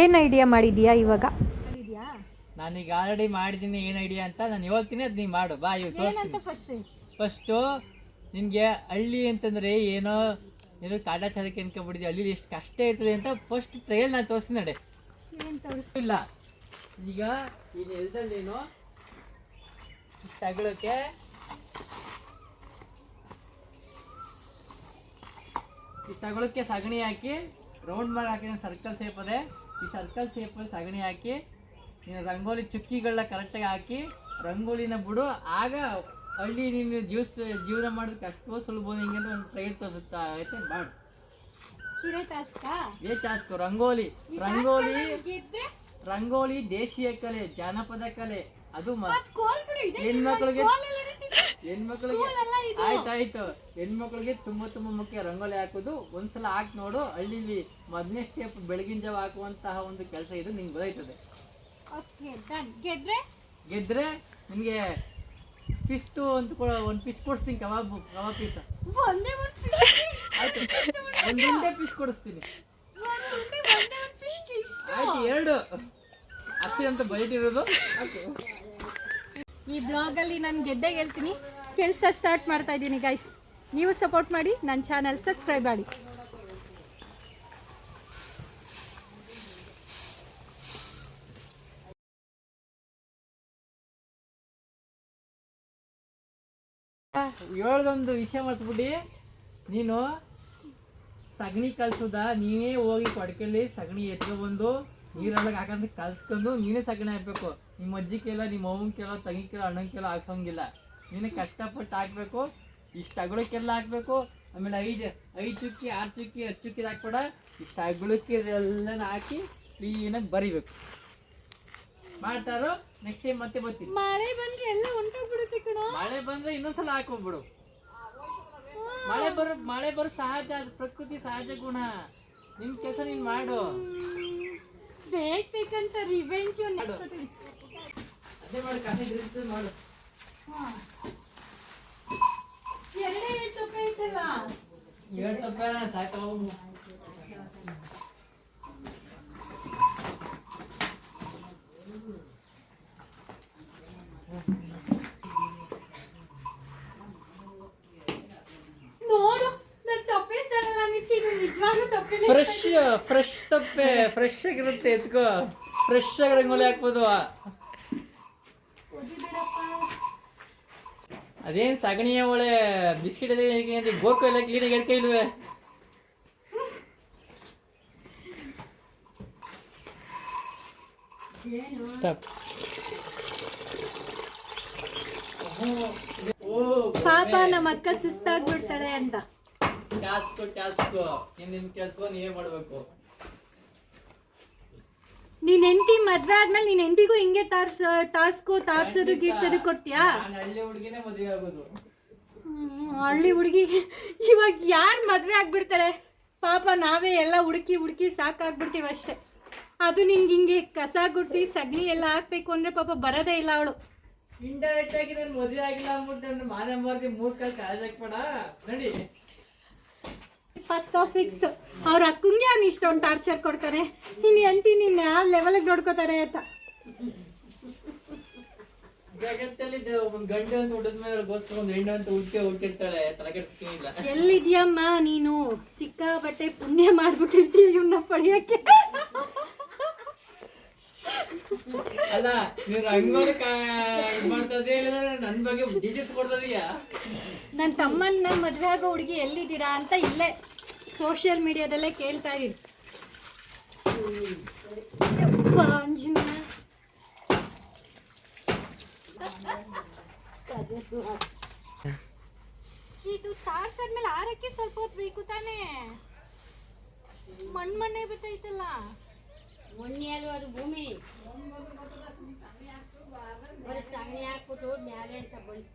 ಏನು ಐಡಿಯಾ ಮಾಡಿದ್ಯಾ ಇವಾಗ? ನಾನು ಈಗ ಆಲ್ರೆಡಿ ಮಾಡಿದ್ದೀನಿ ಏನು ಐಡಿಯಾ ಅಂತ. ನಾನು ಹೇಳ್ತೀನಿ ಅದು ನೀನು ಮಾಡು. ಬಾ ಇವಾಗ ತೋರಿಸ್ತೀನಿ. ಫಸ್ಟ್ ಫಸ್ಟು ನಿನಗೆ ಹಳ್ಳಿ ಅಂತಂದರೆ ಏನೋ ಏನೋ ಕಾಟಾಚಾರಕ್ಕೆ ಅನ್ಕೊಂಡ್ಬಿಟ್ಟಿದ್ದೆ ಹಳ್ಳಿಲಿ ಎಷ್ಟು ಕಷ್ಟ ಇರ್ತದೆ ಅಂತ ಫಸ್ಟ್ ಟ್ರಯಲ್ ನಾನು ತೋರಿಸ್ತೀನಿ ನಡೆ. ಇಲ್ಲ. ಈಗ ಈ ನೆಲದಲ್ಲೇನು ಇಷ್ಟು ತಗೊಳಕ್ಕೆ ಇಷ್ಟು ಅಗಲಕ್ಕೆ ಸಗಣಿ ಹಾಕಿ ರೌಂಡ್ ಮಾಡಿ ಹಾಕಿದ್ರೆ ಸರ್ಕಲ್ ಸೇಫ್ ಅದೇ. ಈ ಸರ್ಕಲ್ ಶೇಪಲ್ಲಿ ಸಗಣಿ ಹಾಕಿ ನೀನು ರಂಗೋಲಿ ಚುಕ್ಕಿಗಳನ್ನ ಕರೆಕ್ಟಾಗಿ ಹಾಕಿ ರಂಗೋಲಿನ ಬಿಡು ಆಗ ಹಳ್ಳಿ ನೀನು ಜೀವಿಸ್ ಜೀವನ ಮಾಡೋದಕ್ಕೆ ಅಷ್ಟು ಸುಲಭ ಹಿಂಗೆ ಒಂದು ಟ್ರೈಲ್ ತೋರಿಸುತ್ತಾ ಐತೆ ಮಾಡು ಏ ಟಾಸ್ಕಾ ರಂಗೋಲಿ. ರಂಗೋಲಿ ರಂಗೋಲಿ ದೇಶೀಯ ಕಲೆ ಜಾನಪದ ಕಲೆ ಅದು ಹೆಣ್ಮಕ್ಳಿಗೆ. ಹೆಣ್ಮಕ್ಳಿಗೆ. ಆಯ್ತಾಯ್ತು ಹೆಣ್ಮಕ್ಳಿಗೆ ತುಂಬಾ ತುಂಬಾ ಮುಖ್ಯ ರಂಗೋಲಿ ಹಾಕೋದು. ಒಂದ್ಸಲ ಹಾಕಿ ನೋಡು ಹಳ್ಳಿಲಿ ಮೊದಲನೇ ಸ್ಟೆಪ್ ಬೆಳಗಿನ ಜಾವ ಹಾಕುವಂತಹ ಒಂದು ಕೆಲಸ ಇದು ನಿಂಗೆ ಬದಲಾಯ್ತದೆ ಗೆದ್ರೆ? ಗೆದ್ರೆ ನಿಮಗೆ ಪಿಸ್ಟು ಅಂತ ಕೂಡ ಒಂದು ಪೀಸ್ ಕೊಡಿಸ್ತೀನಿ ಕಬಾಬ್ ಕಬಾಬ್ ಪೀಸ್ ಒಂದೇ ಒಂದು ಫಿಶ್ ಆಯ್ತು. ಒಂದು ಪೀಸ್ ಕೊಡಿಸ್ತೀನಿ. ಆಯ್ತು ಎರಡು. ಅಷ್ಟೇ ಅಂತ ಬಜೆಟ್ ಇರೋದು ಈ ಈ ಬ್ಲಾಗಲ್ಲಿ ನಾನು ಗೆದ್ದೆ ಹೇಳ್ತೀನಿ. ಕೆಲಸ ಸ್ಟಾರ್ಟ್ ಮಾಡ್ತಾ ಇದ್ದೀನಿ ಗೈಸ್ ನೀವು ಸಪೋರ್ಟ್ ಮಾಡಿ ನನ್ನ ಚಾನಲ್ ಸಬ್ಸ್ಕ್ರೈಬ್ ಮಾಡಿ. ಹೇಳ್ದೊಂದು ವಿಷಯ ಮರ್ತ್ಬಿಟ್ಟು ನೀನು ಸಗಣಿ ಕಲ್ಸುದ, ನೀನೇ ಹೋಗಿ ಕೊಡಕೆಲ್ಲಿ ಸಗಣಿ ಎತ್ಕೊಬಂದು, ನೀರೊಳಗೆ ಹಾಕಂತ ಕಲ್ಸ್ಕೊಂಡು ನೀನೇ ಸಗಣಿ ಹಾಕ್ಬೇಕು. ನಿಮ್ಮ ಅಜ್ಜಿ ಕೇಳ ನಿಮ್ಮ ಅವನ್ ಕೇಳೋ ತಂಗಿ ಕೇಳೋ ಅಣ್ಣನ ಕೇಳೋ ಹಾಕ್ಸೋಂಗಿಲ್ಲ. ನೀನೇ ಕಷ್ಟಪಟ್ಟು ಹಾಕ್ಬೇಕು ಇಷ್ಟು ಅಗಳಕ್ಕೆಲ್ಲ ಹಾಕ್ಬೇಕು ಆಮೇಲೆ ಐದು ಐದು ಚುಕ್ಕಿ ಆರು ಚುಕ್ಕಿ ಹತ್ತು ಚುಕ್ಕಿ ಹಾಕ್ಬೇಡ ಇಷ್ಟು ಅಗಳಕ್ಕೆ ಎಲ್ಲ ಹಾಕಿ ಕ್ಲೀನಾಗಿ ಬರಿಬೇಕು. ಮಾಡ್ತಾರೋ? ನೆಕ್ಸ್ಟ್ ಟೈಮ್ ಮತ್ತೆ ಬರ್ತೀನಿ. ಮಳೆ ಬಂದ್ರೆ ಎಲ್ಲ ಹೊಂಟೋಗ್ಬಿಡುತ್ತೆ ಕಣ. ಮಳೆ ಬಂದ್ರೆ ಇನ್ನೊಂದ್ಸಲ ಹಾಕೊಂಡ್ಬಿಡು ಮಳೆ ಬರೋ ಮಳೆ ಬರೋ ಸಹಜ ಅದು ಪ್ರಕೃತಿ ಸಹಜ ಗುಣ. ನಿನ್ ಕೆಲಸ ನೀನ್ ಮಾಡು. ಬೇಕ್ ಬೇಕಂತ ರಿವೆಂಜ್ ಅದೇ ಮಾಡು ಕಥೆ ನೋಡು ಮಾಡು. ಸಾಕು. ಫ್ರೆಶ್ ಫ್ರೆಶ್ ತಪ್ಪೆ ಫ್ರೆಶ್ ಆಗಿರುತ್ತೆ ಎತ್ಕೋ. ಫ್ರೆಶ್ ಆಗಿ ರಂಗೋಲಿ ಹಾಕ್ಬೋದು. ಅದೇನ್ ಸಗಣಿಯ ಒಳ್ಳೆ ಬಿಸ್ಕಿಟ್ ಅದೇ ಗೋಕು ಎಲ್ಲ ಕ್ಲೀನಾಗಿ ಎಡ್ಕ ಇಲ್ವೇ? ಪಾಪ ನಮ್ಮ ಅಕ್ಕ ಸುಸ್ತಾಗ್ಬಿಡ್ತಾಳೆ ಅಂತ. ಟಾಸ್ಕು ಟಾಸ್ಕು ನಿನ್ನ ಕೆಲ್ಸ ನೀವೇ ಮಾಡ್ಬೇಕು. ನೀನ್ ಹೆಂಡತಿ ಮದ್ವೆ ಆದ್ಮೇಲೆ ನೀನ್ ಹೆಂಡತಿಗೂ ಹಿಂಗೆ ತಾರ್ಸ ಟಾಸ್ಕು ತಾರ್ಸೋದು ಗೀರ್ಸೋದು ಕೊಡ್ತೀಯಾ? ನಾನು ಹಳ್ಳಿ ಹುಡುಗಿನೇ ಮದುವೆ ಆಗೋದು. ಹ್ಮ್, ಹಳ್ಳಿ ಹುಡುಗಿ ಇವಾಗ ಯಾರು ಮದ್ವೆ ಆಗ್ಬಿಡ್ತಾರೆ? ಪಾಪ ನಾವೇ ಎಲ್ಲ ಹುಡುಕಿ ಹುಡುಕಿ ಸಾಕಾಗ್ಬಿಡ್ತೀವಿ ಅಷ್ಟೇ. ಅದು ನಿಂಗೆ ಹಿಂಗೆ ಕಸ ಗುಡ್ಸಿ ಸಗಣಿ ಎಲ್ಲ ಹಾಕ್ಬೇಕು ಅಂದ್ರೆ ಪಾಪ ಬರೋದೇ ಇಲ್ಲ ಅವಳು. ಇಂಡೈರೆಕ್ಟ್ ಆಗಿ ನಾನು ಮದುವೆ ಆಗಿಲ್ಲ ಅಂದ್ಬಿಟ್ಟು ನನ್ನ ಮಾನ ಮಾರ್ಗೆ ಮೂರ್ ಕಾಲ್ ಕಾಲೇಜ್ ಹಾಕ್ಬೇಡ ನಡಿ. ಪಕ್ಕ ಫಿಕ್ಸ್ ಅವ್ರ ಅಕ್ಕಂಗೆ ಅವ್ನು ಇಷ್ಟೊಂದು ಟಾರ್ಚರ್ ಕೊಡ್ತಾರೆ. ನೀನು ಎಂತಿ ನಿನ್ನ ಆ ಲೆವೆಲ್ಗೆ ನೋಡ್ಕೋತಾರೆ ಅಂತ. ಜಗತ್ತಲ್ಲಿ ಒಂದ್ ಅಂತ ಹುಟ್ಟಿದ ಮೇಲೆ ಗೋಸ್ಕರ ಒಂದು ಹೆಣ್ಣು ಅಂತ ಹುಟ್ಟೆ ಹುಟ್ಟಿರ್ತಾಳೆ ತಲೆಕೆಡ್ಸ್ಕೊಂಡಿಲ್ಲ ಎಲ್ಲಿದ್ಯಮ್ಮ ನೀನು? ಸಿಕ್ಕಾಪಟ್ಟೆ ಪುಣ್ಯ ಮಾಡ್ಬಿಟ್ಟಿರ್ತೀವಿ ಇವನ್ನ ಪಡೆಯಕ್ಕೆ. ಅಲ್ಲ ನೀವು ರಂಗೋಲಿ ಕಾ ಇದ್ ಮಾಡ್ತದೆ ಹೇಳಿದ್ರೆ ನನ್ನ ಬಗ್ಗೆ ಡೀಟೇಲ್ಸ್ ಕೊಡ್ತದೀಯಾ ನನ್ನ ತಮ್ಮನ್ನ ಮದುವೆ ಆಗೋ ಹುಡುಗಿ ಎಲ್ಲಿದ್ದೀರಾ ಅಂತ ಇಲ್ಲೇ ಸೋಷಿಯಲ್ ಮೀಡಿಯಾದಲ್ಲೇ ಕೇಳ್ತಾ ಆಂಜನೇಯ. ಇದು ತಾರ್ಸಾದ್ಮೇಲೆ ಆರಕ್ಕೆ ಸ್ವಲ್ಪ ಹೊತ್ತು ಬೇಕು ತಾನೇ. ಮಣ್ಣ್ ಮಣ್ಣೆ ಬಿಟ್ಟೈತಲ್ಲ ಮಣ್ಣಿಯರು ಅದು ಭೂಮಿ. ಬರೀ ಸಗಣಿ ಹಾಕ್ಬಿಟ್ಟು ಮ್ಯಾಲೆ ಅಂತ ಬಂದು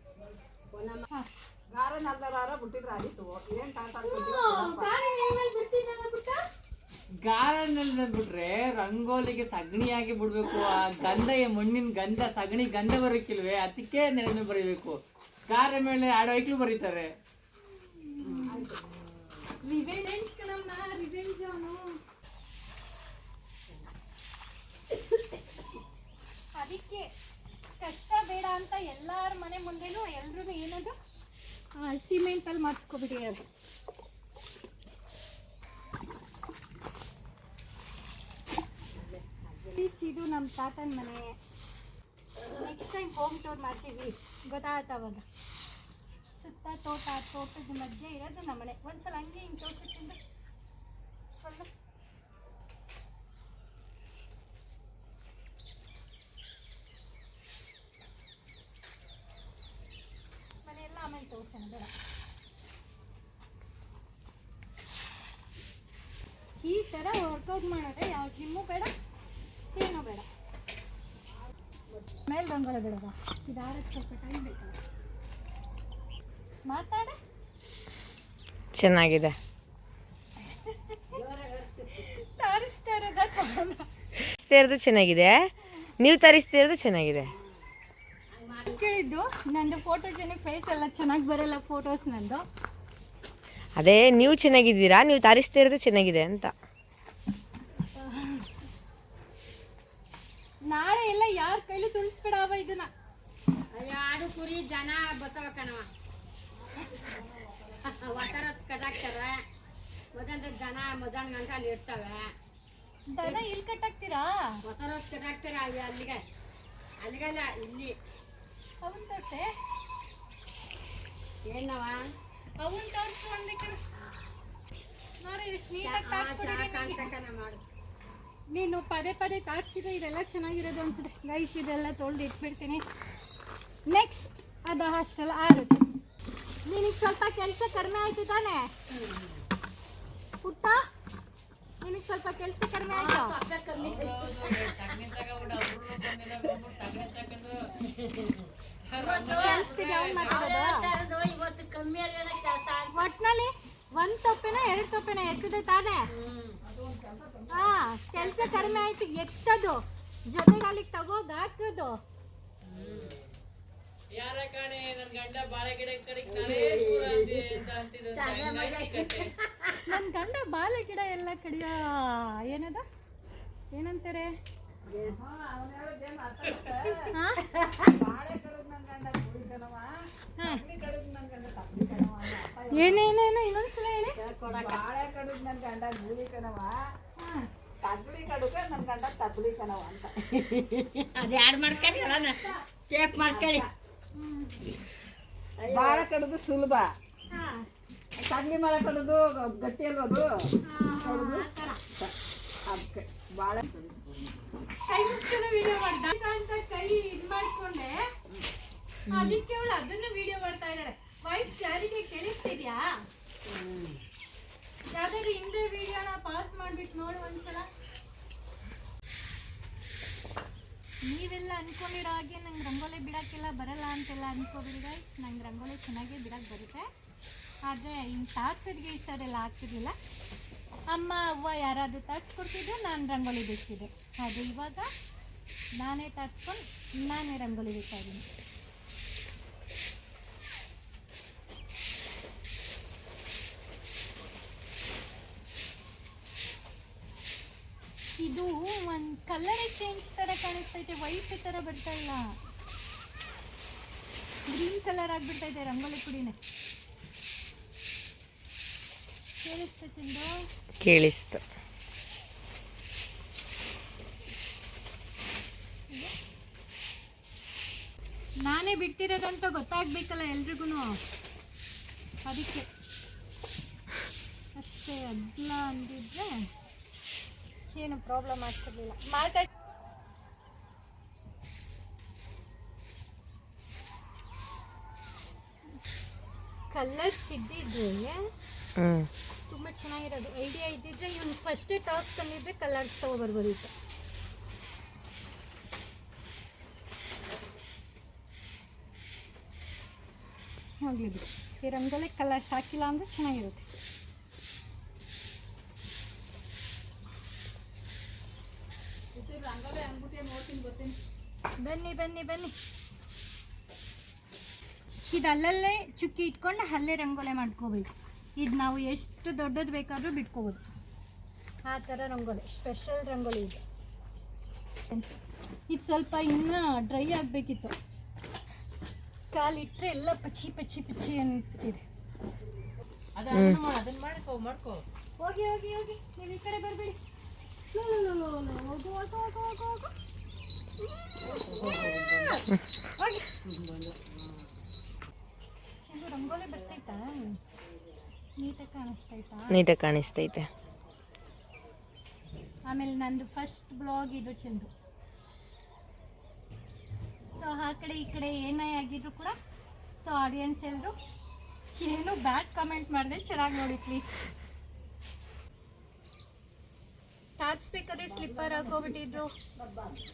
ಗಾರ್ಡನ್ ಬಿಟ್ರೆ ರಂಗೋಲಿಗೆ ಸಗಣಿಯಾಗಿ ಬಿಡ್ಬೇಕು. ಆ ಗಂಧ ಈ ಮಣ್ಣಿನ ಗಂಧ ಸಗಣಿ ಗಂಧ ಬರೋಕ್ಕಿಲ್ವೇ ಅದಕ್ಕೆ ನೆಲಮೆ ಬರೀಬೇಕು. ಗಾರ ಮೇಲೆ ಆಡೋ ರಿವೆಂಜ್ ಬರೀತಾರೆ ರಿವೆಂಜ್ ಕಣಮ್ಮ ರಿವೆಂಜ್ ಅವನು ಎಲ್ಲಾರ ಮನೆ ಮುಂದೆನೂ ಎಲ್ರು ಏನದು ಸಿಮೆಂಟಲ್ಲಿ ಮಾಡಿಸ್ಕೋಬಿಡಿ ಪ್ಲೀಸ್ ಇದು ನಮ್ಮ ತಾತನ ಮನೆ. ನೆಕ್ಸ್ಟ್ ಟೈಮ್ ಹೋಮ್ ಟೂರ್ ಮಾಡ್ತೀವಿ. ಗೊತ್ತಾಗ್ತಾವಾಗ ಸುತ್ತ ತೋಟ, ತೋಟದ ಮಧ್ಯೆ ಇರೋದು ನಮ್ಮ ಮನೆ ಒಂದ್ಸಲ ಹಂಗೆ ಹಿಂಗೆ ತೋರಿಸಿ ಚಂದ ಸ್ವಲ್ಪ ಮನೆಯೆಲ್ಲ ಆಮೇಲೆ ತೋರಿಸೋಣ ಬೇಡ ಈ ಥರ ವರ್ಕೌಟ್ ಮಾಡಿದ್ರೆ ಯಾವ ಜಿಮ್ಮು ಬೇಡ ಏನೂ ಬೇಡ. ಮೇಲೆ ರಂಗೋಲಿ ಬೇಡವಾ ಆರಕ್ಕೆ ಸ್ವಲ್ಪ ಟೈಮ್ ಬೇಕಲ್ಲ ಮಾತಾಡ. ಚೆನ್ನಾಗಿದೆ. ತರಿಸ್ತಿರೋದು ಇರೋದ ತರಿಸ್ತಾ ಇರೋದು ಚೆನ್ನಾಗಿದೆ. ನೀವು ತರಿಸ್ತಾ ಇರೋದು ಚೆನ್ನಾಗಿದೆ. ಕೇಳಿದ್ದು ನಂದು ಜನ ಫೇಸ್ ಎಲ್ಲ ಚೆನ್ನಾಗಿ ಬರಲ್ಲ ಫೋಟೋಸ್ ನಂದು. ಅದೇ ನೀವು ಚೆನ್ನಾಗಿದ್ದೀರಾ? ನೀವು ತರಿಸ್ತಾ ಇರೋದು ಚೆನ್ನಾಗಿದೆ ಅಂತ. ನಾಳೆ ಎಲ್ಲ ಯಾರ ಕೈಲೂ ಅವ ಇದನ್ನ. ಯಾರು ಕುರಿ ಜನ ಬತ್ತವ ಕಣವ ಒಟ್ಟಾರ ಕಟಾಕ್ತಾರ ಮೊದಲ ಜನ ಮೊದಲ ಗಂಟ ಅಲ್ಲಿ ಇರ್ತವೆ. ದನ ಇಲ್ಲಿ ಕಟ್ಟಾಕ್ತೀರಾ? ಒತ್ತಾರ ಕಟಾಕ್ತಾರ ಅಲ್ಲಿ ಅಲ್ಲಿಗೆ. ಅಲ್ಲಿಗಲ್ಲ ಇಲ್ಲಿ. ಅವನ್ ತೋರ್ಸೆ. ಏನವ ಅವನ್ ತೋರ್ಸು ಒಂದೇ ನೋಡಿ ಎಷ್ಟು ನೀಟಾಗಿ ಕಾಂತಕನ ಮಾಡು. ನೀನು ಪದೇ ಪದೇ ತಾಡ್ಸಿದ್ರೆ ಇದೆಲ್ಲ ಚೆನ್ನಾಗಿರೋದು ಅನ್ಸುತ್ತೆ. ಗೈಸ್ ಇದೆಲ್ಲ ತೊಳೆದು ಇಟ್ಬಿಡ್ತೀನಿ. ನೆಕ್ಸ್ಟ್ ಅದು ಅಷ್ಟೆಲ್ಲ ಆರುತ್ತೆ ನಿನಗೆ ಸ್ವಲ್ಪ ಕೆಲಸ ಕಡಿಮೆ ಆಯ್ತು ತಾನೆ? ಪುಟ್ಟ ನಿನಗೆ ಸ್ವಲ್ಪ ಕೆಲಸ ಕಡಿಮೆ ಆಯ್ತು? ಒಟ್ಟಿನಲ್ಲಿ ಒಂದ್ ತೊಪ್ಪೆನ ಎರಡು ತೊಪ್ಪೆನ ಎತ್ತದೆ ತಾನೇ? ಹಾ ಕೆಲಸ ಕಡಿಮೆ ಆಯ್ತು ಎತ್ತದು. ಜೊತೆಗೆ ಅಲ್ಲಿಗೆ ತಗೋಗ ಹಾಕೋದು. ಯಾರ ಕಾಣೆ? ನನ್ ಗಂಡ ಬಾಳೆ ಗಿಡ. ನನ್ನ ಗಂಡ ಬಾಳೆ ಗಿಡ ಎಲ್ಲ ಕಡಿಯ ಏನದ? ಏನಂತಾರೆ? ಹಾ? ಏನೇನೇನು ಇನ್ನೊಂದ್ಸಲ ಹೇಳಿ ಬಾಳೆ ಕಡುಗ್ ನನ್ನ ಗಂಡ ಗೂಳಿ ಕಣವ ತಗ್ಲಿ ಕಡುಗ ನನ್ನ ಗಂಡ ತಗ್ಲಿ ಕಣವ ಅಂತ. ಅದು ಯಾರು ಮಾಡ್ಕೊಳ್ಳಿ ಅಲ್ಲ ಟೇಪ್ ಮಾಡ್ಕೊಳ್ಳಿ ಬಾಳೆ ಕಡುಗು ಸುಲಭ. ಹಾ. ತಗ್ಲಿ ಮಳೆ ಕಡುದು ಗಟ್ಟಿ ಅಲ್ವದು. ಅದಕ್ಕೆ ಬಾಳೆ ಕೈ ವಿಡಿಯೋ ಮಾಡ್ದ? ಅಂತ ಕೈ ಇದ್ ಮಾಡ್ಕೊಂಡೆ. ಅದಕ್ಕೆ ಅವಳು ಅದನ್ನ ವಿಡಿಯೋ ಮಾಡ್ತಾ ಇದ್ದಾಳೆ ವಾಯ್ಸ್ ಕ್ಲಾರಿಟಿ ಕೇಳಿಸ್ತಿದ್ಯಾ? ಯಾವ್ದಾದ್ರು ಹಿಂದೆ ವಿಡಿಯೋನ ಪಾಸ್ ಮಾಡ್ಬಿಟ್ಟು ನೋಡು ಒಂದ್ಸಲ. ನೀವೆಲ್ಲ ಅನ್ಕೊಂಡಿರೋ ಹಾಗೆ ನಂಗೆ ರಂಗೋಲಿ ಬಿಡೋಕ್ಕೆಲ್ಲ ಬರಲ್ಲ ಅಂತೆಲ್ಲ ಅನ್ಕೋಬಿಡಿ ಗೈಸ್ ನಂಗೆ ರಂಗೋಲಿ ಚೆನ್ನಾಗೇ ಬಿಡಕ್ಕೆ ಬರುತ್ತೆ. ಆದರೆ ಹಿಂಗೆ ತಾರ್ಸೋದ್ಗೆ ಈ ಸರೆಲ್ಲ ಆಗ್ತಿರ್ಲಿಲ್ಲ. ಅಮ್ಮ ಅವ್ವ ಯಾರಾದರೂ ತಾಡ್ಸ್ಕೊಡ್ತಿದ್ರು ನಾನು ರಂಗೋಲಿ ಬಿಡ್ತಿದ್ದೆ. ಅದು ಇವಾಗ ನಾನೇ ತರಿಸ್ಕೊಂಡು ನಾನೇ ರಂಗೋಲಿ ಬಿಡ್ತಾ ಇದು ಒಂದು ಕಲರೇ ಚೇಂಜ್ ಥರ ಕಾಣಿಸ್ತೈತೆ ವೈಟ್ ಥರ ಬರ್ತಾ ಇಲ್ಲ. ಗ್ರೀನ್ ಕಲರ್ ಆಗಿಬಿಡ್ತೈತೆ ರಂಗೋಲಿ ಪುಡಿನೇ. ಕೇಳಿಸ್ತಾ ಚಂದು? ಕೇಳಿಸ್ತು. ನಾನೇ ಬಿಟ್ಟಿರೋದಂತ ಗೊತ್ತಾಗ್ಬೇಕಲ್ಲ ಎಲ್ರಿಗೂ ಅದಕ್ಕೆ. ಅಷ್ಟೇ ಅದ್ಲ ಅಂದಿದ್ರೆ ಏನು ಪ್ರಾಬ್ಲಮ್ ಆಗ್ತಿರ್ಲಿಲ್ಲ. ಮಾತಾಡ್ ಕಲರ್ಸ್ ಇದ್ದಿದ್ರೆ ತುಂಬ ಚೆನ್ನಾಗಿರೋದು. ಐಡಿಯಾ ಇದ್ದಿದ್ರೆ ಇವ್ನು ಫಸ್ಟೇ ಟಾಸ್ ತಂದಿದ್ರೆ ಕಲರ್ಸ್ ತಗೋಬರ್ಬೋದಿತ್ತು. ಹೋಗ್ಲಿ ಈ ರಂಗೋಲಿ ಕಲರ್ಸ್ ಹಾಕಿಲ್ಲ ಅಂದ್ರೆ ಚೆನ್ನಾಗಿರುತ್ತೆ. ಬನ್ನಿ ಬನ್ನಿ ಬನ್ನಿ ಇದು ಅಲ್ಲಲ್ಲೇ ಚುಕ್ಕಿ ಇಟ್ಕೊಂಡು ಅಲ್ಲೇ ರಂಗೋಲಿ ಮಾಡ್ಕೋಬೇಕು ಇದು ನಾವು ಎಷ್ಟು ದೊಡ್ಡದು ಬೇಕಾದರೂ ಬಿಟ್ಕೋಬೋದು ಆ ಥರ ರಂಗೋಲಿ ಸ್ಪೆಷಲ್ ರಂಗೋಲಿ ಇದು ಇದು ಸ್ವಲ್ಪ ಇನ್ನೂ ಡ್ರೈ ಆಗಬೇಕಿತ್ತು ಕಾಲಿಟ್ಟರೆ ಎಲ್ಲ ಪಚಿ ಪಚಿ ಪಚ್ಚಿ ಅಂತಿದೆ ಅದ ಅದನ್ನ ಮಾಡು, ಅದನ್ನ ಮಾಡ್ಕೋ ಮಾಡ್ಕೋ ಹೋಗಿ ಹೋಗಿ ಹೋಗಿ ನೀವು ಈ ಕಡೆ ಬರಬೇಡಿ ಹೋಗು ಹೋಗು ಹೋಗು ಹೋಗು ಹೋಗು ಹೋಗಿ ಚಂದು ರಂಗೋಲಿ ಬರ್ತೈತಾ ನೀಟಾಗಿ ಕಾಣಿಸ್ತೈತಾ. ಆಮೇಲೆ ನಂದು ಫಸ್ಟ್ ಬ್ಲಾಗ್ ಇದು ಚಂದು. ಸೊ ಆ ಕಡೆ ಈ ಕಡೆ ಏನೇ ಆಗಿದ್ರು ಕೂಡ ಸೊ ಆಡಿಯನ್ಸ್ ಎಲ್ಲರೂ ಏನು ಬ್ಯಾಡ್ ಕಮೆಂಟ್ ಮಾಡಿದೆ, ಚೆನ್ನಾಗಿ ನೋಡಿ ಪ್ಲೀಸ್ ತಾಡ್ಸ್ಬೇಕಾದ್ರೆ ಸ್ಲಿಪ್ಪರ್ ಹಾಕೋಬಿಟ್ಟಿದ್ರು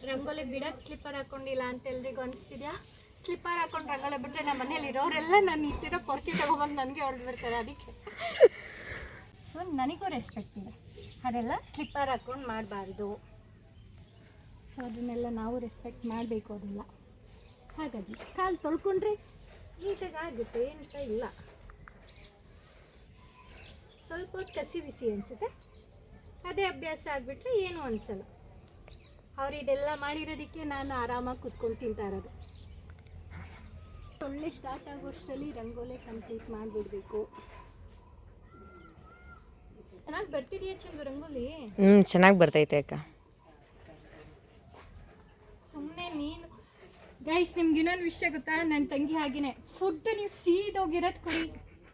ರಂಗೋಲಿ ಬಿಡಕ್ಕೆ ಸ್ಲಿಪ್ಪರ್ ಹಾಕೊಂಡಿಲ್ಲ ಅಂತ ಎಲ್ರಿಗೂ ಅನಿಸ್ತಿದ್ಯಾ? ಸ್ಲಿಪ್ಪರ್ ಹಾಕೊಂಡು ರಂಗೋಲಿ ಬಿಟ್ಟರೆ ನಮ್ಮ ಮನೇಲಿ ಇರೋರೆಲ್ಲ ನಾನು ಇಟ್ಟಿರೋ ಪೊರ್ಕಿ ತಗೊಬಂದು ನನಗೆ ಹೊಡೆದ್ಬಿಡ್ತಾರೆ ಅದಕ್ಕೆ. ಸೊ ನನಗೂ ರೆಸ್ಪೆಕ್ಟ್ ಇದೆ. ಅದೆಲ್ಲ ಸ್ಲಿಪ್ಪರ್ ಹಾಕೊಂಡು ಮಾಡಬಾರ್ದು. ಸೊ ಅದನ್ನೆಲ್ಲ ನಾವು ರೆಸ್ಪೆಕ್ಟ್ ಮಾಡಬೇಕು ಅದೆಲ್ಲ. ಹಾಗಾಗಿ, ಕಾಲು ತೊಳ್ಕೊಂಡ್ರೆ ನೀಟಾಗಿ ಆಗುತ್ತೆ ಏನಂತ ಇಲ್ಲ. ಸ್ವಲ್ಪ ಹೊತ್ತು ಕಸಿ ಬಿಸಿ ಅನಿಸುತ್ತೆ. ಅದೇ ಅಭ್ಯಾಸ ಆಗಿಬಿಟ್ರೆ ಏನು ಅನ್ಸಲ್ಲ. ಅವ್ರು ಇದೆಲ್ಲ ಮಾಡಿರೋದಕ್ಕೆ ನಾನು ಆರಾಮಾಗಿ ಕುತ್ಕೊಂಡು ತಿಂತಾ ಇರೋದು. ಸೊಳ್ಳೆ ಸ್ಟಾರ್ಟ್ ಆಗೋಷ್ಟರಲ್ಲಿ ರಂಗೋಲೆ ಕಂಪ್ಲೀಟ್ ಮಾಡಿಬಿಡ್ಬೇಕು. ಚೆನ್ನಾಗಿ ಬರ್ತಿದೆಯಾ ಚಂದು ರಂಗೋಲಿ? ಹ್ಞೂ ಚೆನ್ನಾಗಿ ಬರ್ತೈತೆ ಅಕ್ಕ. ಸುಮ್ಮನೆ ನೀನು. ಗೈಸ್ ನಿಮ್ಗೆ ಇನ್ನೊಂದು ವಿಷಯ ಗೊತ್ತಾ? ನನ್ನ ತಂಗಿ ಹಾಗೇನೆ. ಫುಡ್ ನೀವು ಸೀದೋಗಿರೋದು ಕುಡಿ.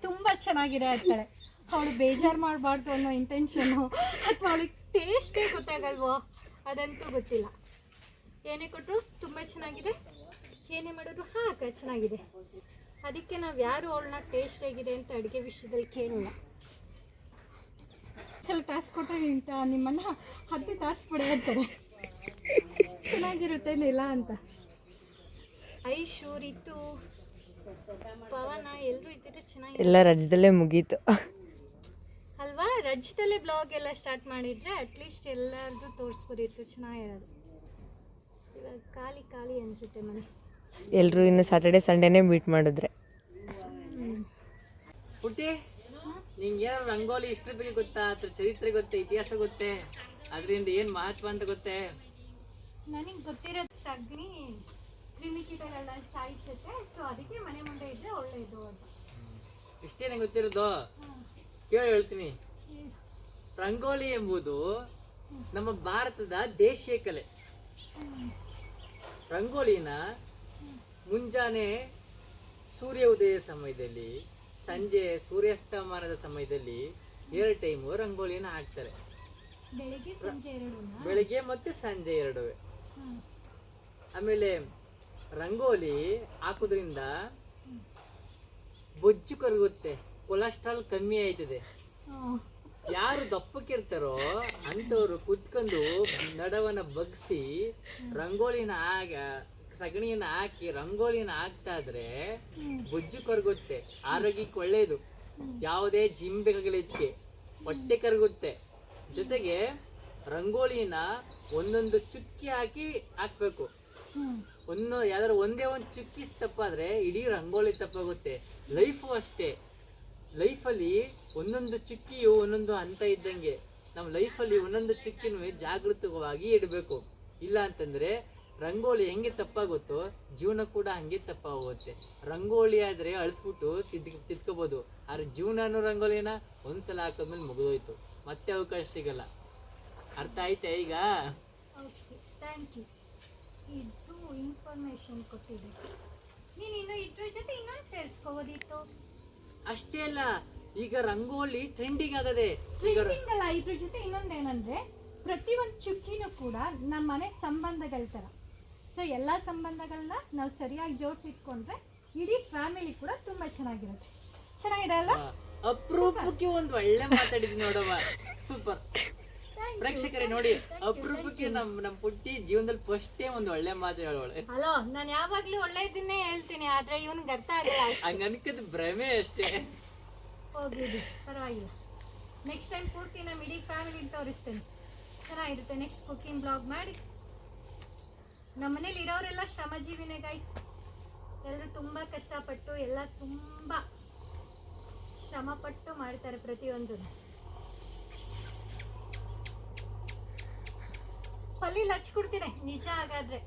ತುಂಬ ಚೆನ್ನಾಗಿದೆ ಅಂತಾಳೆ ಅವಳು ಬೇಜಾರು ಮಾಡಬಾರ್ದು ಅನ್ನೋ ಇಂಟೆನ್ಷನು ಅಥವಾ ಅವಳಿಗೆ ಟೇಸ್ಟೇ ಗೊತ್ತಾಗಲ್ವೋ ಅದಂತೂ ಗೊತ್ತಿಲ್ಲ. ಏನೇ ಕೊಟ್ಟರು ತುಂಬ ಚೆನ್ನಾಗಿದೆ. ಏನೇ ಮಾಡಿದ್ರು ಹಾಂ ಅಕ್ಕ ಚೆನ್ನಾಗಿದೆ. ಅದಕ್ಕೆ ನಾವು ಯಾರು ಅವಳನ್ನ ಟೇಸ್ಟ್ ಆಗಿದೆ ಅಂತ ಅಡುಗೆ ವಿಷಯದಲ್ಲಿ ಕೇಳಿಲ್ಲ. ಸ್ವಲ್ಪ ಟಾಸ್ಕ್ ಕೊಟ್ಟರೆ ನಿಂತ ನಿಮ್ಮನ್ನ ಹತ್ತಿ ಅಂತಾರೆ. ಚೆನ್ನಾಗಿರುತ್ತೆ ನೆಲ ಅಂತ. ಐಶು ಪವನ ಎಲ್ಲರೂ ಇದ್ದರೆ ಚೆನ್ನಾಗಿ ಎಲ್ಲ ರಜದಲ್ಲೇ ಮುಗೀತು. ರಜ್ಯದಲ್ಲೇ ಬ್ಲಾಗ್ ಎಲ್ಲ ಸ್ಟಾರ್ಟ್ ಮಾಡಿದ್ರೆ ಅಟ್ಲೀಸ್ಟ್ ಎಲ್ಲರದು ತೋರಿಸ್ಬೋದಿತ್ತು ಚೆನ್ನಾಗಿರೋದು. ಇವಾಗ ಖಾಲಿ ಖಾಲಿ ಅನಿಸುತ್ತೆ ಮನೆ. ಎಲ್ಲರೂ ಇನ್ನು ಸಾಟರ್ಡೆ ಸಂಡೇನೇ ಮೀಟ್ ಮಾಡಿದ್ರೆ. ಪುಟ್ಟಿ ನಿಂಗೆ ಏನೋ ರಂಗೋಲಿ ಇಷ್ಟ್ರ ಬಗ್ಗೆ ಗೊತ್ತಾ? ಅದ್ರ ಚರಿತ್ರೆ ಗೊತ್ತೆ ಇತಿಹಾಸ ಗೊತ್ತೆ? ಅದರಿಂದ ಏನು ಮಹತ್ವ ಅಂತ ಗೊತ್ತೇ? ನನಗೆ ಗೊತ್ತಿರೋದು ಸಗ್ನಿ ಕ್ರಿಮಿಕೀಟಗಳನ್ನ ಸಾಯಿಸುತ್ತೆ ಸೊ ಅದಕ್ಕೆ ಮನೆ ಮುಂದೆ ಇದ್ದರೆ ಒಳ್ಳೆಯದು ಅಂತ. ಇಷ್ಟೇ ನಂಗೆ ಗೊತ್ತಿರೋದು ಕೇಳಿ ಹೇಳ್ತೀನಿ. ರಂಗೋಲಿ ಎಂಬುದು ನಮ್ಮ ಭಾರತದ ದೇಶೀಯ ಕಲೆ. ರಂಗೋಲಿನ ಮುಂಜಾನೆ ಸೂರ್ಯ ಉದಯ ಸಮಯದಲ್ಲಿ ಸಂಜೆ ಸೂರ್ಯಾಸ್ತಮಾನದ ಸಮಯದಲ್ಲಿ ಎರಡು ಟೈಮು ರಂಗೋಲಿನ ಹಾಕ್ತಾರೆ. ಬೆಳಿಗ್ಗೆ ಮತ್ತೆ ಸಂಜೆ ಎರಡುವೆ. ಆಮೇಲೆ ರಂಗೋಲಿ ಹಾಕೋದ್ರಿಂದ ಬೊಜ್ಜು ಕರಗುತ್ತೆ ಕೊಲೆಸ್ಟ್ರಾಲ್ ಕಮ್ಮಿ ಆಯ್ತದೆ. ಯಾರು ದಪ್ಪಕ್ಕಿರ್ತಾರೋ ಅಂತವ್ರು ಕುತ್ಕೊಂಡು ನಡವನ್ನ ಬಗ್ಸಿ ರಂಗೋಲಿನ ಆಗ ಸಗಣಿಯನ್ನ ಹಾಕಿ ರಂಗೋಲಿನ ಹಾಕ್ತಾ ಇದ್ರೆ ಬೊಜ್ಜು ಕರಗುತ್ತೆ. ಆರೋಗ್ಯಕ್ಕೆ ಒಳ್ಳೇದು. ಯಾವುದೇ ಜಿಂಬೆಗಳಿಕ್ಕೆ ಹೊಟ್ಟೆ ಕರಗುತ್ತೆ. ಜೊತೆಗೆ ರಂಗೋಲಿನ ಒಂದೊಂದು ಚುಕ್ಕಿ ಹಾಕಿ ಹಾಕ್ಬೇಕು. ಒಂದು ಯಾವ್ದಾದ್ರು ಒಂದೇ ಒಂದು ಚುಕ್ಕಿ ತಪ್ಪಾದ್ರೆ ಇಡೀ ರಂಗೋಲಿ ತಪ್ಪಾಗುತ್ತೆ. ಲೈಫು ಅಷ್ಟೇ. ಲೈಫಲ್ಲಿ ಒಂದೊಂದು ಚಿಕ್ಕಿಯು ಒಂದೊಂದು ಹಂತ ಇದ್ದಂಗೆ ನಮ್ಮ ಲೈಫಲ್ಲಿ ಒಂದೊಂದು ಚುಕ್ಕಿನೂ ಜಾಗೃತವಾಗಿ ಇಡಬೇಕು. ಇಲ್ಲ ಅಂತಂದರೆ ರಂಗೋಲಿ ಹೆಂಗೆ ತಪ್ಪಾಗುತ್ತೋ ಜೀವನ ಕೂಡ ಹಂಗೆ ತಪ್ಪಾಗುತ್ತೆ. ರಂಗೋಲಿ ಆದರೆ ಅಳಿಸ್ಬಿಟ್ಟು ತಿದ್, ತಿದ್ಕೋಬೋದು. ಆದರೆ ಜೀವನ ಅನ್ನೋ ರಂಗೋಲಿನ ಒಂದ್ಸಲ ಹಾಕಿದ್ಮೇಲೆ ಮುಗಿದೋಯ್ತು. ಮತ್ತೆ ಅವಕಾಶ ಸಿಗಲ್ಲ. ಅರ್ಥ ಆಯ್ತಾ ಈಗ? ಥ್ಯಾಂಕ್ ಯು ಇನ್ಫಾರ್ಮೇಶನ್ ಕೊಟ್ಟಿದ್ದೆ ನೀನು ಇನ್ನೂ ಇದ್ರ ಜೊತೆ ಇನ್ನೊಂದು ಸೇರಿಸ್ಕೋಬೋದಿತ್ತು? ಅಷ್ಟೇ ಅಲ್ಲ ಈಗ ರಂಗೋಲಿ ಟ್ರೆಂಡಿಂಗ್ ಆಗದೆ ಈಗ ರ- ಅಲ್ಲ ಇದ್ರ ಜೊತೆ ಇನ್ನೊಂದೇನಂದ್ರೆ ಪ್ರತಿ ಒಂದ್ ಚುಕ್ಕಿನೂ ಕೂಡ ನಮ್ಮ ಮನೆ ಸಂಬಂಧಗಳ ತರ. ಸೊ ಎಲ್ಲ ಸಂಬಂಧಗಳನ್ನ ನಾವು ಸರಿಯಾಗಿ ಜೋಡಿಸಿಟ್ಕೊಂಡ್ರೆ ಇಡೀ ಫ್ಯಾಮಿಲಿ ಕೂಡ ತುಂಬಾ ಚೆನ್ನಾಗಿರುತ್ತೆ. ಚೆನ್ನಾಗಿದೆ ಅಲ್ಲ ಅಪರೂಪಕ್ಕೆ ಒಂದು ಒಳ್ಳೆ ಮಾತಾಡಿದ್ವಿ ನೋಡವ್ವ. ಸೂಪರ್ ಪ್ರೇಕ್ಷಕರೇ ನೋಡಿ ಅಪರೂಪಕ್ಕೆ ನಮ್ ನಮ್ ಪುಟ್ಟಿ ಜೀವನದಲ್ಲಿ ಫಸ್ಟ್ ಒಂದು ಒಳ್ಳೆ ಮಾತು ಹೇಳೋಳೆ ಹಲೋ ನಾನು ಯಾವಾಗ್ಲೂ ಒಳ್ಳೇದನ್ನೇ ಹೇಳ್ತೀನಿ ಆದ್ರೆ ಇವನ್ಗೆ ಅರ್ಥ ಆಗಲ್ಲ ಅಷ್ಟೇ. ಹಂಗ ಅನ್ಕದ್ ಭ್ರಮೆ ಅಷ್ಟೇ. ಹೋಗ್ಲಿ ಪರವಾಗಿಲ್ಲ. ನೆಕ್ಸ್ಟ್ ಟೈಮ್ ಪೂರ್ತಿ ನಮ್ಮ ಇಡೀ ಫ್ಯಾಮಿಲಿ ತೋರಿಸ್ತೇನೆ. ಚೆನ್ನಾಗಿರುತ್ತೆ. ನೆಕ್ಸ್ಟ್ ಕುಕಿಂಗ್ ಬ್ಲಾಗ್ ಮಾಡಿ. ನಮ್ಮ ಮನೇಲಿ ಇರೋರೆಲ್ಲ ಶ್ರಮಜೀವಿನೇ ಗೈಸ್ ಎಲ್ಲರೂ ತುಂಬ ಕಷ್ಟಪಟ್ಟು ಎಲ್ಲ ತುಂಬ ಶ್ರಮಪಟ್ಟು ಮಾಡ್ತಾರೆ ಪ್ರತಿಯೊಂದು ಪಲ್ಲಿ ಹಚ್ಕೊಡ್ತೀನಿ ನಿಜ ಹಾಗಾದ್ರೆ.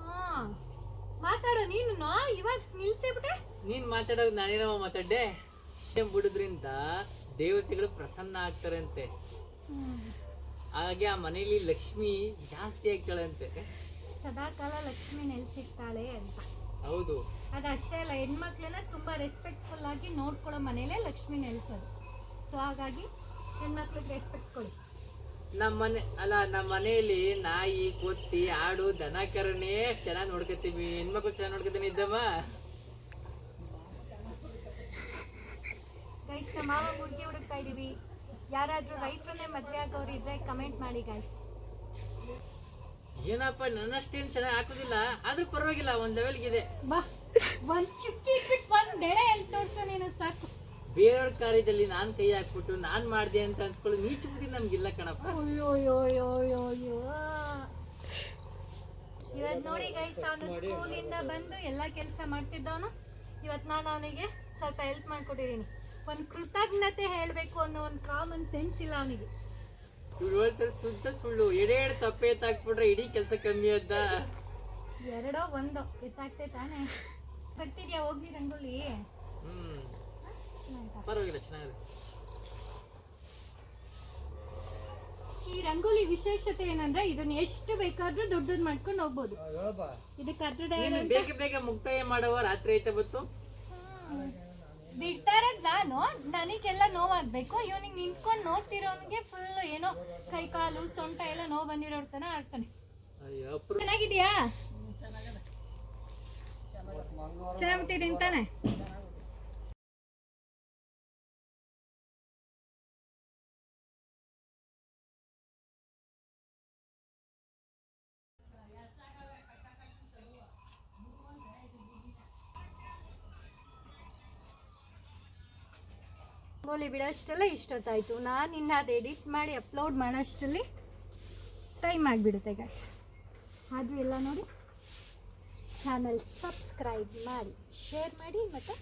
ಹಾ ಮಾತಾಡು. ನೀನು ಇವಾಗ ನಿಲ್ಸಿಬಿಟ್ಟೆ ನೀನ್ ಮಾತಾಡೋದು ನಾನೇನವ ಮಾತಾಡ್ಡೆ ಬಿಡುದ್ರಿಂದ ಬಿಡೋದ್ರಿಂದ ದೇವತೆಗಳು ಪ್ರಸನ್ನ ಆಗ್ತಾರಂತೆ. ಹಾಗೆ ಆ ಮನೆಯಲ್ಲಿ ಲಕ್ಷ್ಮಿ ಜಾಸ್ತಿ ಆಗ್ತಾಳಂತೆ. ಸದಾಕಾಲ ಲಕ್ಷ್ಮಿ ನೆಲೆಸಿರ್ತಾಳೆ ಅಂತ. ಹೌದು. ಅದು ಅಷ್ಟೇ ಅಲ್ಲ ಹೆಣ್ಮಕ್ಳನ್ನ ತುಂಬ ರೆಸ್ಪೆಕ್ಟ್ಫುಲ್ ಆಗಿ ನೋಡ್ಕೊಳ್ಳೋ ಮನೇಲೆ ಲಕ್ಷ್ಮಿ ನೆಲೆಸೋದು. ಸೊ ಹಾಗಾಗಿ ಹೆಣ್ಮಕ್ಳಿಗೆ ರೆಸ್ಪೆಕ್ಟ್ ಕೊಡಿ. ನಮ್ಮ ಮನೆ ಅಲ್ಲ ನಮ್ಮ ಮನೆಯಲ್ಲಿ ನಾಯಿ ಕೊತ್ತಿ ಆಡು ದನ ಕರಣೆ ಚೆನ್ನಾಗಿ ನೋಡ್ಕೊತೀವಿ. ಹೆಣ್ಮಕ್ಳು ಚೆನ್ನಾಗಿ ನೋಡ್ಕೊತೀನಿ ಇದ್ದಮ್ಮ. ಗೈಸ್ ನಮ್ಮ ಮಾವ ಹುಡುಗಿ ಹುಡುಕ್ತಾ ಇದೀವಿ. ಯಾರಾದರೂ ರೈತರನ್ನೇ ಮದುವೆ ಆಗೋರು ಇದ್ರೆ ಕಮೆಂಟ್ ಮಾಡಿ ಗೈಸ್ ಏನಪ್ಪ ನನ್ನಷ್ಟೇನು ಚೆನ್ನಾಗಿ ಹಾಕೋದಿಲ್ಲ. ಆದ್ರೂ ಪರವಾಗಿಲ್ಲ ಒಂದ್ ಲೆವೆಲ್ಗಿದೆ ಬಾ ಒಂದ್ ಚುಕ್ಕಿ ಬಿಟ್ಟು ಒಂದ್ ಎಳೆ ಎಲ್ಲಿ ತೋರಿಸೋ ನೀನು ಸಾಕು. ಬೇರೆಯವ್ರ ಕಾರ್ಯದಲ್ಲಿ ನಾನ್ ಕೈ ಹಾಕ್ಬಿಟ್ಟು ನಾನ್ ಮಾಡ್ದೆ ಅಂತ ಅನ್ಸ್ಕೊಳ್ಳಿ ನೀಚ ಬುದ್ಧಿ ನಮ್ಗಿಲ್ಲ ಕಣಪ್ಪ. ಅಯ್ಯೋ ಅಯ್ಯೋ ಅಯ್ಯೋ ಅಯ್ಯೋ ಅಯ್ಯೋ ಇವತ್ತು ನೋಡಿ ಗೈಸ್ ಅವನು ಸ್ಕೂಲಿಂದ ಬಂದು ಎಲ್ಲ ಕೆಲಸ ಮಾಡ್ತಿದ್ದವನು. ಇವತ್ತು ನಾನು ಅವನಿಗೆ ಸ್ವಲ್ಪ ಹೆಲ್ಪ್ ಮಾಡ್ಕೊಟ್ಟಿದ್ದೀನಿ ಒಂದು ಕೃತಜ್ಞತೆ ಹೇಳಬೇಕು ಅನ್ನೋ ಒಂದು ಕಾಮನ್ ಸೆನ್ಸ್ ಇಲ್ಲ ಅವನಿಗೆ. ಇವ್ರು ಹೇಳ್ತಾರೆ ಶುದ್ಧ ಸುಳ್ಳು. ಎಡೆ ಎಡೆ ತಪ್ಪೆ ಎತ್ತಾಕ್ಬಿಟ್ರೆ ಇಡೀ ಕೆಲಸ ಕಮ್ಮಿ ಅದ್ದ ಎರಡೋ ಒಂದೋ. ಗೊತ್ತಾಗ್ತೇ ತಾನೇ. ಬರ್ತಿದ್ಯಾ ಹೋಗ್ಲಿ ರಂಗೋಲಿ? ಹ್ಮ್. ಪರವಾಗಿಲ್ಲ ಚೆನ್ನಾಗಿದೆ ಈ ರಂಗೋಲಿ ವಿಶೇಷತೆ ಏನಂದ್ರೆ ಇದನ್ನ ಎಷ್ಟು ಬೇಕಾದ್ರೂ ದೊಡ್ಡದ್ ಮಾಡ್ಕೊಂಡು ಹೋಗ್ಬೋದು. ಇದಕ್ಕೆ ಅದ್ರದ್ದು ನೀನು ಬೇಗ ಬೇಗ ಮುಕ್ತಾಯ ಮಾಡುವ ರಾತ್ರಿ ಐತೆ ಬತ್ತು ಬಿಡ್ತಾರ ನಾನು ನನಗೆಲ್ಲ ನೋವಾಗ್ಬೇಕು. ಇವನಿಗೆ ನಿಂತ್ಕೊಂಡು ನೋಡ್ತಿರೋನ್ಗೆ ಫುಲ್ ಏನೋ ಕೈ ಕಾಲು ಸೊಂಟ ಎಲ್ಲ ನೋವು ಬಂದಿರೋರ್ ತನ ಅಯ್ಯೋ ಅಪ್ರು- ಚೆನ್ನಾಗಿದ್ಯಾ ಚೆನ್ನಾಗ್ಬಿಟ್ಟಿದ್ದೀನಿ ತಾನೆ. ಗೋಲಿ ಬಿಡೋಷ್ಟೆಲ್ಲ ಇಷ್ಟೊತ್ತಾಯಿತು. ನಾನು ಇನ್ನು ಅದು ಎಡಿಟ್ ಮಾಡಿ ಅಪ್ಲೋಡ್ ಮಾಡೋಷ್ಟರಲ್ಲಿ ಟೈಮ್ ಆಗಿಬಿಡುತ್ತೆ ಗಾಯ್ಸ್ ಅದು ಎಲ್ಲ ನೋಡಿ ಚಾನಲ್ ಸಬ್ಸ್ಕ್ರೈಬ್ ಮಾಡಿ ಶೇರ್ ಮಾಡಿ ಮತ್ತು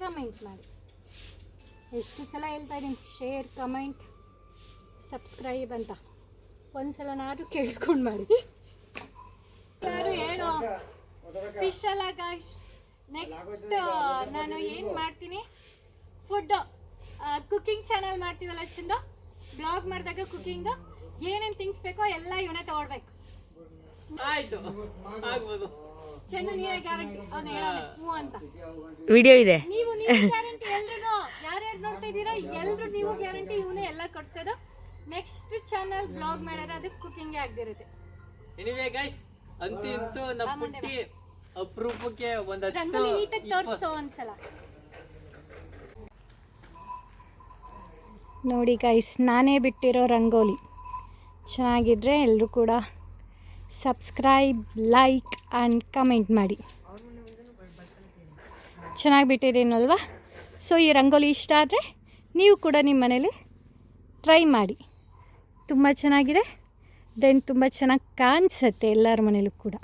ಕಮೆಂಟ್ ಮಾಡಿ. ಎಷ್ಟು ಸಲ ಹೇಳ್ತಾ ಇದ್ದೀನಿ ಶೇರ್ ಕಮೆಂಟ್ ಸಬ್ಸ್ಕ್ರೈಬ್ ಅಂತ. ಒಂದು ಸಲನಾದ್ರೂ ಕೇಳಿಸ್ಕೊಂಡು ಮಾಡಿ. ಯಾರು ಹೇಳೋ? ಫಿಶ್ ಅಲ್ಲ ನೆಕ್ಸ್ಟ್ ನಾನು ಏನು ಮಾಡ್ತೀನಿ? ಫುಡ್ ಕುಕಿಂಗ್ ಚಾನಲ್ ಮಾಡ್ತೀವಲ್ಲ ಚಂದ? ಬ್ಲಾಗ್ ಮಾಡಿದಾಗ ಕುಕಿಂಗ್ ಏನೇನು ಥಿಂಗ್ಸ್ ಬೇಕೋ ಎಲ್ಲ ಇವನೇ ತಗೊಳ್ಬೇಕು. ಆಯ್ತು. ಆಗ್ಬೋದು. ಚೆನ್ನ ನೀವೇ ಗ್ಯಾರಂಟಿ ಅವ್ನು ಹ್ಞೂ ಅಂತ. ವಿಡಿಯೋ ಇದೆ. ನೀವು ನೀವು ಗ್ಯಾರಂಟಿ ಎಲ್ರು ಯಾರ್ಯಾರು ನೋಡ್ತಾ ಇದ್ದೀರಾ ಎಲ್ರು ನೀವು ಗ್ಯಾರಂಟಿ ಇವನೇ ಎಲ್ಲ ಕೊಡ್ಸೋದು. ನೆಕ್ಸ್ಟ್ ಚಾನಲ್ ಬ್ಲಾಗ್ ಮಾಡಿದ್ರೆ ಅದಕ್ಕೆ ಕುಕಿಂಗೇ ಆಗದಿರುತ್ತೆ. ಎನಿವೆ ಗೈಸ್ ಅಂತೂ ಇಂತೂ ನಮ್ಮ ಪುಟ್ಟಿ ಅಪರೂಪಕ್ಕೆ ಒಂದ್ ಹತ್ತು ರಂಗೋಲಿ ನೀಟಾಗಿ ತೋರಿಸೋ ಒಂದ್ಸಲ. ನೋಡಿ ಗೈಸ್ ನಾನೇ ಬಿಟ್ಟಿರೋ ರಂಗೋಲಿ. ಚೆನ್ನಾಗಿದ್ರೆ ಎಲ್ಲರೂ ಕೂಡ ಸಬ್ಸ್ಕ್ರೈಬ್ ಲೈಕ್ ಆ್ಯಂಡ್ ಕಮೆಂಟ್ ಮಾಡಿ. ಚೆನ್ನಾಗಿ ಬಿಟ್ಟಿದ್ದೀನಲ್ವಾ? ಸೊ ಈ ರಂಗೋಲಿ ಇಷ್ಟ ಆದರೆ ನೀವು ಕೂಡ ನಿಮ್ಮ ಮನೇಲಿ ಟ್ರೈ ಮಾಡಿ. ತುಂಬ ಚೆನ್ನಾಗಿದೆ. ದೆನ್ ತುಂಬ ಚೆನ್ನಾಗಿ ಕಾಣಿಸುತ್ತೆ ಎಲ್ಲರ ಮನೇಲೂ ಕೂಡ.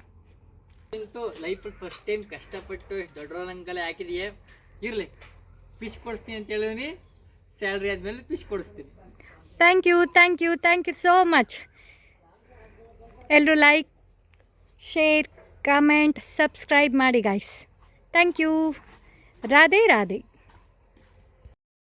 ಫಸ್ಟ್ ಟೈಮ್ ಕಷ್ಟಪಟ್ಟು ದೊಡ್ಡ ರಂಗೋಲಿ ಹಾಕಿದೆಯೇ? ಇರಲಿ ಫಿಶ್ ಕೊಡಿಸ್ತೀನಿ ಅಂತ ಹೇಳಿದ್ನಿ. ಸ್ಯಾಲ್ರಿ ಆದ್ಮೇಲೆ ಫಿಶ್ ಕೊಡಿಸ್ತೀನಿ. Thank you thank you thank you so much ಎಲ್ಲರೂ ಲೈಕ್ ಶೇರ್ ಕಮೆಂಟ್ ಸಬ್ಸ್ಕ್ರೈಬ್ ಮಾಡಿ guys thank you Radhe Radhe.